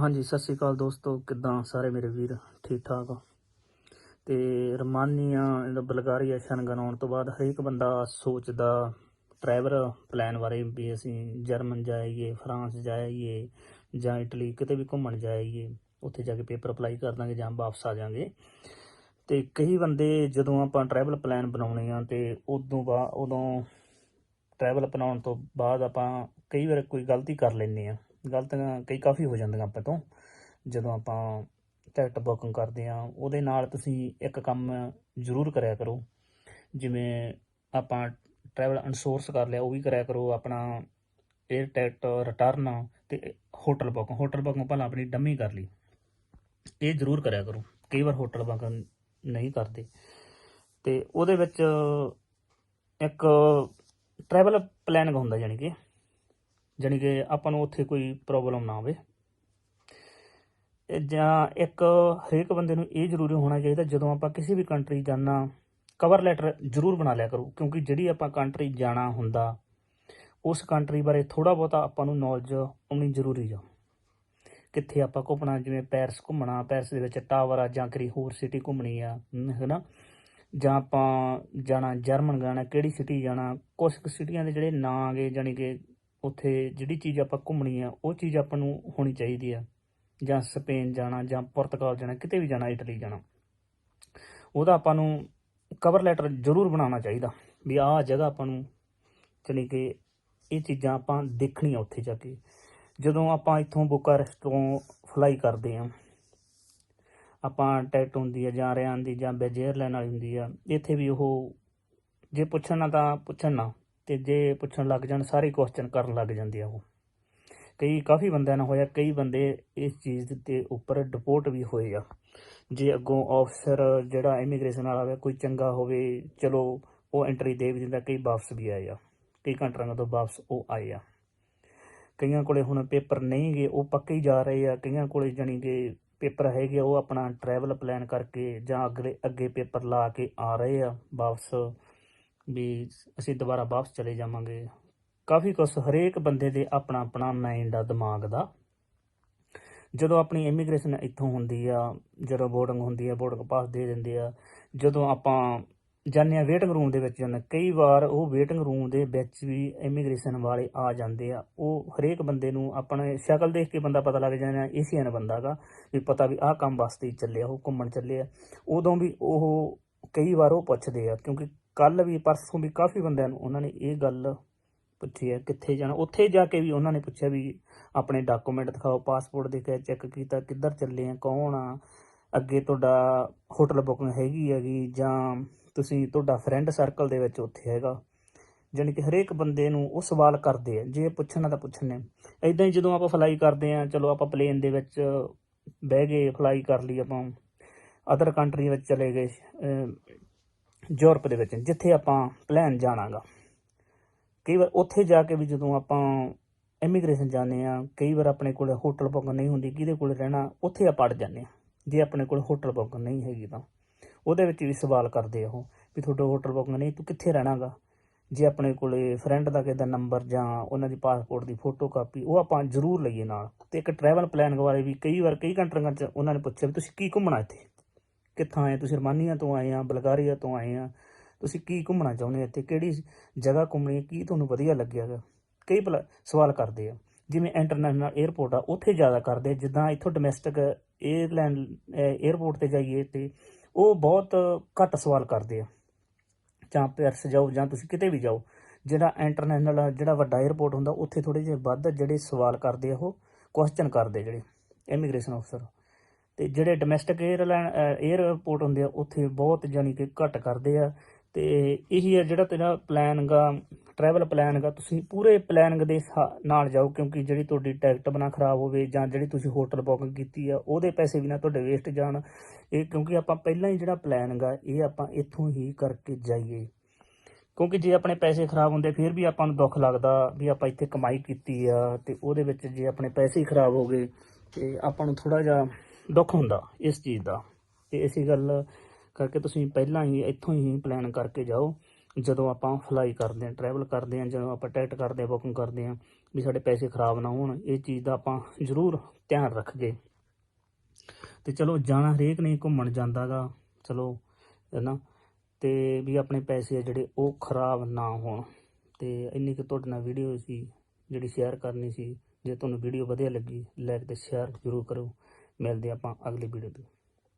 ਹਾਂਜੀ, ਸਤਿ ਸ੍ਰੀ ਅਕਾਲ ਦੋਸਤੋ। ਕਿੱਦਾਂ ਸਾਰੇ ਮੇਰੇ ਵੀਰ ਠੀਕ ਠਾਕ ਤੇ ਰਮਾਨੀਆ ਇਹਦਾ ਬਲਗਾਰੀਆ ਸ਼ਨਗਨ ਆਉਣ ਤੋਂ ਬਾਅਦ ਹਰੇਕ ਬੰਦਾ ਸੋਚਦਾ ਟਰੈਵਲ ਪਲਾਨ ਬਾਰੇ ਵੀ ਅਸੀਂ ਜਰਮਨ ਜਾਈਏ, ਫਰਾਂਸ ਜਾਈਏ ਜਾਂ ਇਟਲੀ, ਕਿਤੇ ਵੀ ਘੁੰਮਣ ਜਾਈਏ, ਉੱਥੇ ਜਾ ਕੇ ਪੇਪਰ ਅਪਲਾਈ ਕਰ ਦਾਂਗੇ ਜਾਂ ਵਾਪਸ ਆ ਜਾਾਂਗੇ। ਤੇ ਕਈ ਬੰਦੇ ਜਦੋਂ ਆਪਾਂ ਟਰੈਵਲ ਪਲਾਨ ਬਣਾਉਣੇ ਆ ਤੇ ਉਦੋਂ ਬਾ, ਉਦੋਂ ਟਰੈਵਲ ਬਣਾਉਣ ਤੋਂ ਬਾਅਦ ਆਪਾਂ ਕਈ ਵਾਰ ਕੋਈ ਗਲਤੀ ਕਰ ਲੈਂਦੇ ਆ। ਗਲਤੀਆਂ ਕਈ ਕਾਫੀ ਹੋ ਜਾਂਦੀਆਂ ਆਪਾਂ ਤੋਂ, ਜਦੋਂ ਆਪਾਂ ਟਿਕਟ ਬੁਕਿੰਗ ਕਰਦੇ ਆ ਉਹਦੇ ਨਾਲ ਤੁਸੀਂ ਇੱਕ ਕੰਮ ਜ਼ਰੂਰ ਕਰਿਆ ਕਰੋ। ਜਿਵੇਂ ਆਪਾਂ ਟਰੈਵਲ ਅਨਸੋਰਸ ਕਰ ਲਿਆ, ਉਹ ਵੀ ਕਰਿਆ ਕਰੋ, ਆਪਣਾ 에ਅਰ ਟਿਕਟ ਰਿਟਰਨ ਤੇ ਹੋਟਲ ਬੁਕਿੰਗ ਹੋਟਲ ਬੁਕਿੰਗ ਪਹਿਲਾਂ ਆਪਣੀ ਡੰਮੀ ਕਰ ਲਈ। ਇਹ ਜ਼ਰੂਰ ਕਰਿਆ ਕਰੋ, ਕਈ ਵਾਰ ਹੋਟਲ ਬੁਕਿੰਗ ਨਹੀਂ ਕਰਦੇ। ਤੇ ਉਹਦੇ ਵਿੱਚ ਇੱਕ ਟਰੈਵਲ ਪਲਾਨਿੰਗ ਹੁੰਦਾ, ਜਾਣੀ ਕਿ ਜਾਣੀ ਕਿ ਆਪਾਂ ਨੂੰ ਉੱਥੇ ਕੋਈ ਪ੍ਰੋਬਲਮ ਨਾ ਆਵੇ। ਜਾਂ ਇੱਕ ਹਰੇਕ ਬੰਦੇ ਨੂੰ ਇਹ ਜ਼ਰੂਰੀ ਹੋਣਾ ਚਾਹੀਦਾ ਜਦੋਂ ਆਪਾਂ ਕਿਸੇ ਵੀ ਕੰਟਰੀ ਜਾਣਾ ਕਵਰ ਲੈਟਰ ਜ਼ਰੂਰ ਬਣਾ ਲਿਆ ਕਰੋ ਕਿਉਂਕਿ ਜਿਹੜੀ ਆਪਾਂ ਕੰਟਰੀ ਜਾਣਾ ਹੁੰਦਾ ਉਸ ਕੰਟਰੀ ਬਾਰੇ ਥੋੜਾ ਬਹੁਤਾ ਆਪਾਂ ਨੂੰ ਨੌਲੇਜ ਆਉਣੀ ਜ਼ਰੂਰੀ ਆ। ਕਿੱਥੇ ਆਪਾਂ ਘੁੰਮਣਾ ਜਿਵੇਂ ਪੈਰਿਸ ਘੁੰਮਣਾ ਪੈਰਿਸ ਦੇ ਵਿੱਚ ਟਾਵਰ ਆ ਜਾਂ ਕਰੀ ਹੋਰ ਸਿਟੀ ਘੁੰਮਣੀ ਆ ਹਮ, ਹੈਨਾ ਜਾਂ ਆਪਾਂ ਜਾਣਾ ਜਰਮਨ ਜਾਣਾ ਕਿਹੜੀ ਸਿਟੀ ਜਾਣਾ ਕੁਝ ਕੁ ਸਿਟੀਆਂ ਦੇ ਜਿਹੜੇ ਨਾਂ ਆਗੇ ਜਾਣੀ ਕਿ ਉੱਥੇ ਜਿਹੜੀ ਚੀਜ਼ ਆਪਾਂ ਘੁੰਮਣੀ ਆ, ਉਹ ਚੀਜ਼ ਆਪਾਂ ਨੂੰ ਹੋਣੀ ਚਾਹੀਦੀ ਆ। ਜਾਂ ਸਪੇਨ ਜਾਣਾ, ਜਾਂ ਪੁਰਤਗਾਲ ਜਾਣਾ, ਕਿਤੇ ਵੀ ਜਾਣਾ, ਇਟਲੀ ਜਾਣਾ। ਉਹਦਾ ਆਪਾਂ ਨੂੰ ਕਵਰ ਲੈਟਰ ਜ਼ਰੂਰ ਬਣਾਉਣਾ ਚਾਹੀਦਾ। ਵੀ ਆਹ ਜਗ੍ਹਾ ਆਪਾਂ ਨੂੰ, ਜਾਣੀ ਕਿ ਇਹ ਚੀਜ਼ਾਂ ਆਪਾਂ ਦੇਖਣੀਆਂ ਉੱਥੇ ਜਾ ਕੇ। ਜਦੋਂ ਆਪਾਂ ਇੱਥੋਂ ਬੁਕਾਰੈਸਟ ਤੋਂ ਫਲਾਈ ਕਰਦੇ ਹਾਂ ਆਪਾਂ ਟਿਕਟ ਹੁੰਦੀ ਹੈ ਜਾਂ ਰਿਆਨ ਦੀ, ਜਾਂ ਬੈਜੇਅਰ ਲੈਣ ਵਾਲੀ ਹੁੰਦੀ ਆ, ਇੱਥੇ ਵੀ ਉਹ, ਜੇ ਪੁੱਛਣ ਨਾ ਤਾਂ ਪੁੱਛਣ ਨਾ। ਤੇ ਜੇ ਪੁੱਛਣ ਲੱਗ ਜਾਣ ਸਾਰੇ ਕੁਐਸਚਨ ਕਰਨ ਲੱਗ ਜਾਂਦੇ ਆ ਉਹ। ਕਈ ਕਾਫੀ ਬੰਦਿਆਂ ਨਾਲ ਹੋਇਆ ਕਈ ਬੰਦੇ ਇਸ ਚੀਜ਼ ਦੇ ਉੱਪਰ ਡਿਪੋਰਟ ਵੀ ਹੋਏ ਆ। ਜੇ ਅੱਗੋਂ ਆਫਸਰ ਜਿਹੜਾ ਇਮੀਗ੍ਰੇਸ਼ਨ ਵਾਲਾ ਹੋਵੇ ਕੋਈ ਚੰਗਾ ਹੋਵੇ ਚਲੋ ਉਹ ਐਂਟਰੀ ਦੇ ਵੀ ਦਿੰਦਾ ਕਈ ਵਾਪਸ ਵੀ ਆਏ ਆ। ਕਈ ਕੰਟਰੀਆਂ ਤੋਂ ਵਾਪਸ ਉਹ ਆਏ ਆ। ਕਈਆਂ ਕੋਲੇ ਹੁਣ ਪੇਪਰ ਨਹੀਂ ਗਏ ਉਹ ਪੱਕੇ ਹੀ ਜਾ ਰਹੇ ਆ। ਕਈਆਂ ਕੋਲੇ ਜਾਣੀ ਕਿ ਪੇਪਰ ਹੈਗੇ ਆ, ਉਹ ਆਪਣਾ ਟਰੈਵਲ ਪਲਾਨ ਕਰਕੇ ਜਾਂ ਅੱਗੇ ਅੱਗੇ ਪੇਪਰ ਲਾ ਕੇ ਆ ਰਹੇ ਆ ਵਾਪਸ। ਵੀ ਅਸੀਂ ਦੁਬਾਰਾ ਵਾਪਸ ਚਲੇ ਜਾਵਾਂਗੇ। ਕਾਫੀ ਕੁਛ ਹਰੇਕ ਬੰਦੇ ਦੇ ਆਪਣਾ ਆਪਣਾ ਮਾਈਂਡ ਆ, ਦਿਮਾਗ ਦਾ। ਜਦੋਂ ਆਪਣੀ ਇਮੀਗ੍ਰੇਸ਼ਨ ਇੱਥੋਂ ਹੁੰਦੀ ਆ, ਜਦੋਂ ਬੋਰਡਿੰਗ ਹੁੰਦੀ ਆ ਬੋਰਡਿੰਗ ਪਾਸ ਦੇ ਦਿੰਦੇ ਆ, ਜਦੋਂ ਆਪਾਂ ਜਾਂਦੇ ਆ ਵੇਟਿੰਗ ਰੂਮ ਦੇ ਵਿੱਚ ਜਾਂਦੇ ਕਈ ਵਾਰ ਉਹ ਵੇਟਿੰਗ ਰੂਮ ਦੇ ਵਿੱਚ ਵੀ ਇਮੀਗ੍ਰੇਸ਼ਨ ਵਾਲੇ ਆ ਜਾਂਦੇ ਆ। ਉਹ ਹਰੇਕ ਬੰਦੇ ਨੂੰ ਆਪਣੇ ਸ਼ਕਲ ਦੇਖ ਕੇ ਬੰਦਾ ਪਤਾ ਲੱਗ ਜਾਂਦਾ ਏਸ਼ੀਅਨ ਬੰਦਾ ਗਾ ਵੀ ਪਤਾ ਵੀ ਆਹ ਕੰਮ ਵਾਸਤੇ ਹੀ ਚੱਲਿਆ, ਉਹ ਘੁੰਮਣ ਚੱਲਿਆ। ਉਦੋਂ ਵੀ ਉਹ ਕਈ ਵਾਰ ਉਹ ਪੁੱਛਦੇ ਆ, ਕਿਉਂਕਿ ਕੱਲ ਵੀ, ਪਰਸੋਂ ਵੀ ਕਾਫੀ ਬੰਦਿਆਂ ਨੂੰ ਉਹਨਾਂ ਨੇ ਇਹ ਗੱਲ ਪੁੱਛੀ ਹੈ, ਕਿੱਥੇ ਜਾਣਾ। ਉੱਥੇ ਜਾ ਕੇ ਵੀ ਉਹਨਾਂ ਨੇ ਪੁੱਛਿਆ ਵੀ ਆਪਣੇ ਡਾਕੂਮੈਂਟ ਦਿਖਾਓ, ਪਾਸਪੋਰਟ ਦੇ ਕੇ ਚੈੱਕ ਕੀਤਾ, ਕਿੱਧਰ ਚੱਲੇ ਆ, ਕੌਣ ਆ? ਅੱਗੇ ਤੁਹਾਡਾ ਹੋਟਲ ਬੁਕਿੰਗ ਹੈਗੀ ਹੈਗੀ, ਜਾਂ ਤੁਸੀਂ ਤੁਹਾਡਾ ਫਰੈਂਡ ਸਰਕਲ ਦੇ ਵਿੱਚ ਉੱਥੇ ਹੈਗਾ। ਜਾਣੀ ਕਿ ਹਰੇਕ ਬੰਦੇ ਨੂੰ ਉਹ ਸਵਾਲ ਕਰਦੇ ਆ, ਜੇ ਪੁੱਛਣਾ ਤਾਂ ਪੁੱਛਣੇ ਇਦਾਂ ਹੀ ਜਦੋਂ ਆਪਾਂ ਫਲਾਈ ਕਰਦੇ ਆ, ਚਲੋ ਆਪਾਂ ਪਲੇਨ ਦੇ ਵਿੱਚ ਬਹਿ ਗਏ ਫਲਾਈ ਕਰ ਲਈ ਆਪਾਂ ਅਦਰ ਕੰਟਰੀ ਵਿੱਚ ਚਲੇ ਗਏ ਯੂਰਪ ਦੇ ਵਿੱਚ, ਜਿੱਥੇ ਆਪਾਂ ਪਲਾਨ ਜਾਣਾਗਾ। ਕਈ ਵਾਰ ਉੱਥੇ ਜਾ ਕੇ ਵੀ ਜਦੋਂ ਆਪਾਂ ਇਮੀਗ੍ਰੇਸ਼ਨ ਜਾਂਦੇ ਆ ਕਈ ਵਾਰ ਆਪਣੇ ਕੋਲ ਹੋਟਲ ਬੁਕਿੰਗ ਨਹੀਂ ਹੁੰਦੀ, ਕਿਹਦੇ ਕੋਲ ਰਹਿਣਾ, ਉੱਥੇ ਆਪਾਂ ਅੜ ਜਾਂਦੇ ਆ ਜੇ ਆਪਣੇ ਕੋਲ ਹੋਟਲ ਬੁਕਿੰਗ ਨਹੀਂ ਹੈਗੀ ਤਾਂ। ਉਹਦੇ ਵਿੱਚ ਵੀ ਸਵਾਲ ਕਰਦੇ ਉਹ, ਵੀ ਤੁਹਾਡਾ ਹੋਟਲ ਬੁਕਿੰਗ ਨਹੀਂ, ਤੂੰ ਕਿੱਥੇ ਰਹਿਣਾਗਾ? ਜੇ ਆਪਣੇ ਕੋਲੇ ਫਰੈਂਡ ਦਾ ਕਿਸੇ ਨੰਬਰ ਜਾਂ ਉਹਨਾਂ ਦੀ ਪਾਸਪੋਰਟ ਦੀ ਫੋਟੋ ਕਾਪੀ ਉਹ ਆਪਾਂ ਜ਼ਰੂਰ ਲਈਏ ਨਾਲ। ਤੇ ਇੱਕ ਟਰੈਵਲ ਪਲਾਨ ਬਾਰੇ ਵੀ ਕਈ ਵਾਰ ਕਈ ਕੰਟਰੀਆਂ 'ਚ ਉਹਨਾਂ ਨੇ ਪੁੱਛਿਆ ਵੀ ਤੁਸੀਂ ਕੀ ਘੁੰਮਣਾ ਇੱਥੇ? ਕਿੱਥਾਂ ਆਏ? ਤੁਸੀਂ ਰਮਾਨੀਆ ਤੋਂ ਆਏ ਆ, ਬਲਗਾਰੀਆ ਤੋਂ ਆਏ ਆ। ਤੁਸੀਂ ਕੀ ਘੁੰਮਣਾ ਚਾਹੁੰਦੇ ਹੋ ਇੱਥੇ? ਕਿਹੜੀ ਜਗ੍ਹਾ ਘੁੰਮਣੀ ਕੀ ਤੁਹਾਨੂੰ ਵਧੀਆ ਲੱਗਿਆ ਲੱਗਿਆਗਾ ਕਈ ਸਵਾਲ ਕਰਦੇ ਆ। ਜਿਵੇਂ ਇੰਟਰਨੈਸ਼ਨਲ 에어ਪੋਰਟ ਆ, ਉੱਥੇ ਜ਼ਿਆਦਾ ਕਰਦੇ ਜਿੱਦਾਂ ਇੱਥੋਂ ਡੋਮੈਸਟਿਕ 에ਅਰਲਾਈਨ 에어ਪੋਰਟ ਤੇ ਜਾਈਏ ਤੇ ਉਹ ਬਹੁਤ ਘੱਟ ਸਵਾਲ ਕਰਦੇ ਆ। ਜਾਂ ਪੈਰਸ ਜਾਓ ਜਾਂ ਤੁਸੀਂ ਕਿਤੇ ਵੀ ਜਾਓ, ਜਿਹੜਾ ਇੰਟਰਨੈਸ਼ਨਲ ਜਿਹੜਾ ਵੱਡਾ 에어ਪੋਰਟ ਹੁੰਦਾ, ਉੱਥੇ ਥੋੜੇ ਜਿਹਾ ਵੱਧ ਜਿਹੜੇ ਸਵਾਲ ਕਰਦੇ ਆ, ਉਹ ਕੁਐਸਚਨ ਕਰਦੇ ਜਿਹੜੇ। ਇਮੀਗ੍ਰੇਸ਼ਨ ਅਫਸਰ ਤੇ ਜਿਹੜੇ ਡੋਮੈਸਟਿਕ 에ਅਰਲਾਈਨ 에ਅਰਪੋਰਟ ਹੁੰਦੇ ਆ, ਉੱਥੇ ਬਹੁਤ ਜਾਨੀ ਕਿ ਘੱਟ ਕਰਦੇ ਆ। ਤੇ ਇਹੀ ਆ ਜਿਹੜਾ ਤੇਰਾ ਪਲਾਨ ਗਾ ਟਰੈਵਲ ਪਲਾਨ ਗਾ, ਤੁਸੀਂ ਪੂਰੇ ਪਲਾਨਿੰਗ ਦੇ ਸਾ- ਨਾਲ ਜਾਓ, ਕਿਉਂਕਿ ਜਿਹੜੀ ਤੁਹਾਡੀ ਟਿਕਟ ਬਣਾ ਖਰਾਬ ਹੋਵੇ ਜਾਂ ਜਿਹੜੀ ਤੁਸੀਂ ਹੋਟਲ ਬੁਕਿੰਗ ਕੀਤੀ ਆ, ਉਹਦੇ ਪੈਸੇ ਵੀ ਨਾ ਤੁਹਾਡੇ ਵੇਸਟ ਜਾਣ। ਇਹ ਕਿਉਂਕਿ ਆਪਾਂ ਪਹਿਲਾਂ ਹੀ ਜਿਹੜਾ ਪਲਾਨ ਗਾ, ਇਹ ਆਪਾਂ ਇੱਥੋਂ ਹੀ ਕਰਕੇ ਜਾਈਏ। ਕਿਉਂਕਿ ਜੇ ਆਪਣੇ ਪੈਸੇ ਖਰਾਬ ਹੁੰਦੇ, ਫਿਰ ਵੀ ਆਪਾਂ ਨੂੰ ਦੁੱਖ ਲੱਗਦਾ ਵੀ ਆਪਾਂ ਇੱਥੇ ਕਮਾਈ ਕੀਤੀ ਆ, ਤੇ ਉਹਦੇ ਵਿੱਚ ਜੇ ਆਪਣੇ ਪੈਸੇ ਹੀ ਖਰਾਬ ਹੋ ਗਏ, ਤੇ ਆਪਾਂ ਨੂੰ ਥੋੜਾ ਜਿਹਾ ਦੁੱਖ ਹੁੰਦਾ ਇਸ ਚੀਜ਼ ਦਾ। ਤੇ ਇਸੇ ਗੱਲ ਕਰਕੇ ਤੁਸੀਂ ਪਹਿਲਾਂ ਹੀ ਇੱਥੋਂ ਹੀ ਪਲਾਨ ਕਰਕੇ ਜਾਓ, ਜਦੋਂ ਆਪਾਂ ਫਲਾਈ ਕਰਦੇ ਹਾਂ ਟਰੈਵਲ ਕਰਦੇ ਹਾਂ, ਜਦੋਂ ਆਪਾਂ ਟਿਕਟ ਕਰਦੇ ਹਾਂ ਬੁਕਿੰਗ ਕਰਦੇ ਹਾਂ, ਵੀ ਸਾਡੇ ਪੈਸੇ ਖਰਾਬ ਨਾ ਹੋਣ, ਇਹ ਚੀਜ਼ ਦਾ ਆਪਾਂ ਜ਼ਰੂਰ ਧਿਆਨ ਰੱਖਗੇ ਤੇ ਚਲੋ ਜਾਣਾ ਹਰੇਕ ਨੇ ਘੁੰਮਣ ਜਾਂਦਾਗਾ ਚਲੋ ਹੈ ਨਾ ਤੇ ਵੀ ਆਪਣੇ ਪੈਸੇ ਆ ਜਿਹੜੇ ਉਹ ਖਰਾਬ ਨਾ ਹੋਣ। ਤੇ ਇੰਨੀ ਕੁ ਤੁਹਾਡੇ ਨਾਲ ਵੀਡੀਓ ਸੀ, ਜਿਹੜੀ ਸ਼ੇਅਰ ਕਰਨੀ ਸੀ, ਜੇ ਤੁਹਾਨੂੰ ਵੀਡੀਓ ਵਧੀਆ ਲੱਗੀ ਲਾਈਕ ਤੇ ਸ਼ੇਅਰ ਜ਼ਰੂਰ ਕਰੋ ਮਿਲਦੇ ਆਪਾਂ ਅਗਲੀ ਵੀਡੀਓ ਤੇ।